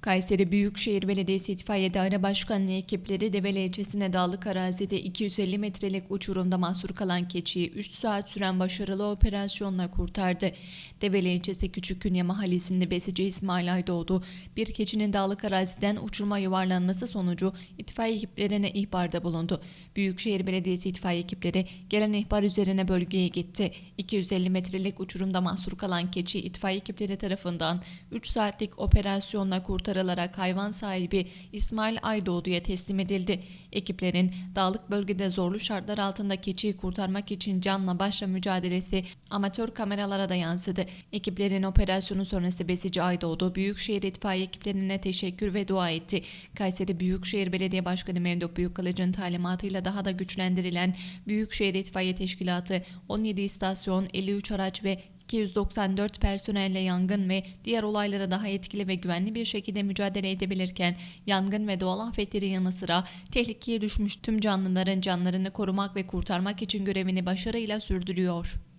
Kayseri Büyükşehir Belediyesi İtfaiye Daire Başkanlığı ekipleri Develi ilçesine dağlık arazide 250 metrelik uçurumda mahsur kalan keçiyi 3 saat süren başarılı operasyonla kurtardı. Develi ilçesi Küçükkünye mahallesinde besici İsmail Aydoğdu, bir keçinin dağlık araziden uçuruma yuvarlanması sonucu itfaiye ekiplerine ihbarda bulundu. Büyükşehir Belediyesi itfaiye ekipleri gelen ihbar üzerine bölgeye gitti. 250 metrelik uçurumda mahsur kalan keçi itfaiye ekipleri tarafından 3 saatlik operasyonla kurtarılarak hayvan sahibi İsmail Aydoğdu'ya teslim edildi. Ekiplerin dağlık bölgede zorlu şartlar altında keçiyi kurtarmak için canla başla mücadelesi amatör kameralara da yansıdı. Ekiplerin operasyonu sonrası besici Aydoğdu Büyükşehir itfaiye ekiplerine teşekkür ve dua etti. Kayseri Büyükşehir Belediye Başkanı Memduh Büyükkalıcı'nın talimatıyla daha da güçlendirilen Büyükşehir İtfaiye Teşkilatı 17 istasyon, 53 araç ve 294 personelle yangın ve diğer olaylara daha etkili ve güvenli bir şekilde mücadele edebilirken yangın ve doğal afetlerin yanı sıra tehlikeye düşmüş tüm canlıların canlarını korumak ve kurtarmak için görevini başarıyla sürdürüyor.